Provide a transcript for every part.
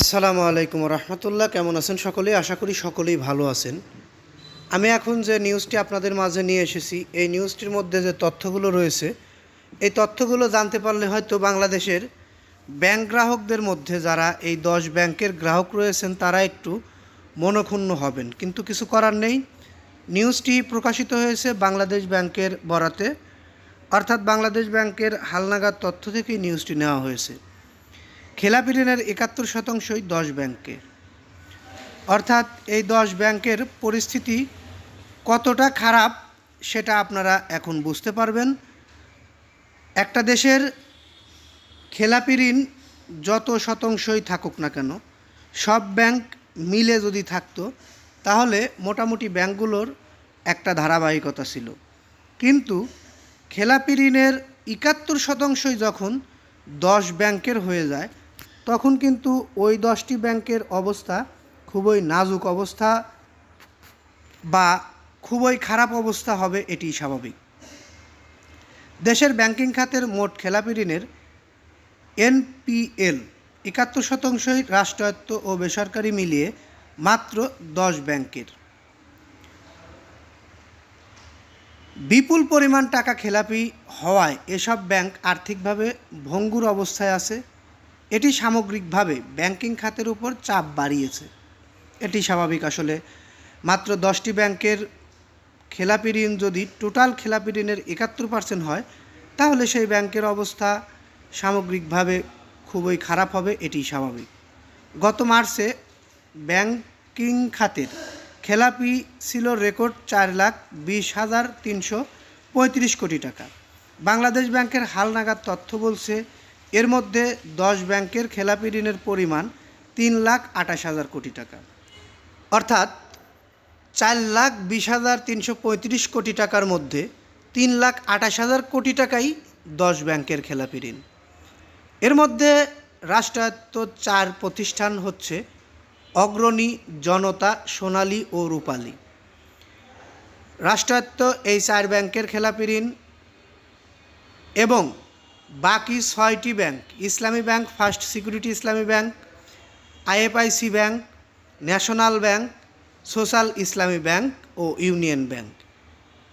আসসালামু আলাইকুম রহমতুল্লাহ, কেমন আছেন সকলেই আশা করি সকলেই ভালো আছেন। আমি এখন যে নিউজটি আপনাদের মাঝে নিয়ে এসেছি, এই নিউজটির মধ্যে যে তথ্যগুলো রয়েছে, এই তথ্যগুলো জানতে পারলে হয়তো বাংলাদেশের ব্যাংক গ্রাহকদের মধ্যে যারা এই দশ ব্যাংকের গ্রাহক রয়েছেন, তারা একটু মনক্ষুণ্ণ হবেন। কিন্তু কিছু করার নেই। নিউজটি প্রকাশিত হয়েছে বাংলাদেশ ব্যাংকের বরাতে। অর্থাৎ বাংলাদেশ ব্যাংকের হালনাগাদ তথ্য থেকেই নিউজটি নেওয়া হয়েছে। খেলাপি ঋণের একাত্তর শতাংশই দশ ব্যাংকে। অর্থাৎ এই দশ ব্যাংকের পরিস্থিতি কতটা খারাপ সেটা আপনারা এখন বুঝতে পারবেন। একটা দেশের খেলাপি ঋণ যত শতাংশই থাকুক না কেন, সব ব্যাংক মিলে যদি থাকতো, তাহলে মোটামুটি ব্যাংকগুলোর একটা ধারাবাহিকতা ছিল। কিন্তু খেলাপি ঋণের একাত্তর শতাংশই যখন দশ ব্যাংকের হয়ে যায় তখন কিন্তু ওই দশটি ব্যাংকের অবস্থা খুবই নাজুক অবস্থা বা খুবই খারাপ অবস্থা হবে এটি স্বাভাবিক। দেশের ব্যাংকিং খাতের মোট খেলাপি ঋণের এনপিএল একাত্তর শতাংশই রাষ্ট্রায়ত্ত ও বেসরকারি মিলিয়ে মাত্র দশ ব্যাংকের। বিপুল পরিমাণ টাকা খেলাপি হওয়ায় এসব ব্যাংক আর্থিকভাবে ভঙ্গুর অবস্থায় আছে। এটি সামগ্রিকভাবে ব্যাংকিং খাতের উপর চাপ বাড়িয়েছে। এটি স্বাভাবিক আসলে। মাত্র দশটি ব্যাংকের খেলাপি ঋণ যদি টোটাল খেলাপি ঋণের একাত্তর পার্সেন্ট হয়, তাহলে সেই ব্যাংকের অবস্থা সামগ্রিকভাবে খুবই খারাপ হবে, এটি স্বাভাবিক। গত মার্চে ব্যাংকিং খাতের খেলাপি ছিল রেকর্ড চার লাখ বিশ হাজার তিনশো পঁয়ত্রিশ কোটি টাকা। বাংলাদেশ ব্যাংকের হালনাগাদ তথ্য বলছে এর মধ্যে দশ ব্যাংকের খেলাপি ঋণের পরিমাণ তিন লাখ আঠাশ হাজার কোটি টাকা। অর্থাৎ চার লাখ বিশ হাজার তিনশো পঁয়ত্রিশ কোটি টাকার মধ্যে তিন লাখ আঠাশ হাজার কোটি টাকাই দশ ব্যাংকের খেলাপি ঋণ। এর মধ্যে রাষ্ট্রায়ত্ত চার প্রতিষ্ঠান হচ্ছে অগ্রণী জনতা সোনালী ও রূপালী। রাষ্ট্রায়ত্ত এই চার ব্যাংকের খেলাপি ঋণ এবং বাকি ছয়টি bank, Islami bank, first security Islami bank, IFIC bank, national bank, social Islami bank ও ইউনিয়ন ব্যাংক।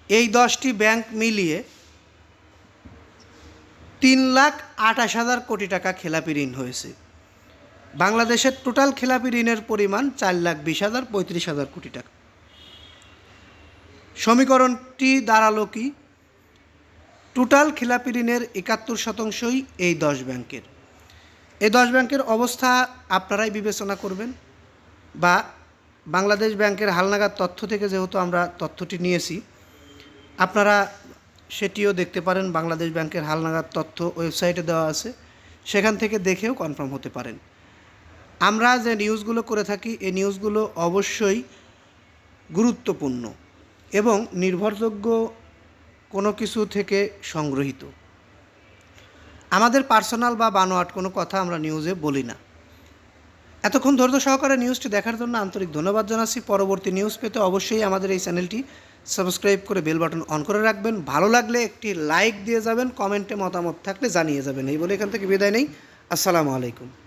এই দশটি ব্যাংক মিলিয়ে তিন লাখ আঠাশ হাজার কোটি টাকা খেলাপি ঋণ হয়েছে। বাংলাদেশের টোটাল খেলাপি ঋণের পরিমাণ চার লাখ বিশ হাজার পঁয়ত্রিশ হাজার কোটি টাকা। সমীকরণটি দাঁড়াল কি? টোটাল খেলাপি ঋণের একাত্তর শতাংশই এই দশ ব্যাংকের। এই দশ ব্যাংকের অবস্থা আপনারাই বিবেচনা করবেন বা বাংলাদেশ ব্যাংকের হালনাগাদ তথ্য থেকে যেহেতু আমরা তথ্যটি নিয়েছি, আপনারা সেটিও দেখতে পারেন, বাংলাদেশ ব্যাংকের হালনাগাদ তথ্য ওয়েবসাইটে দেওয়া আছে, সেখান থেকে দেখেও কনফার্ম হতে পারেন। আমরা যে নিউজগুলো করে থাকি, এই নিউজগুলো অবশ্যই গুরুত্বপূর্ণ এবং নির্ভরযোগ্য কোনো কিছু থেকে সংগ্রহীত আমাদের পার্সোনাল বা বানোয়াট কোনো কথা আমরা নিউজে বলি না। এতক্ষণ ধৈর্য সহকারে নিউজটি দেখার জন্য আন্তরিক ধন্যবাদ জানাচ্ছি। পরবর্তী নিউজ পেতে অবশ্যই আমাদের এই চ্যানেলটি সাবস্ক্রাইব করে বেল বাটন অন করে রাখবেন। ভালো লাগলে একটি লাইক দিয়ে যাবেন, কমেন্টে মতামত থাকলে জানিয়ে যাবেন। এই বলে এখান থেকে বিদায় নেই। আসসালামু আলাইকুম।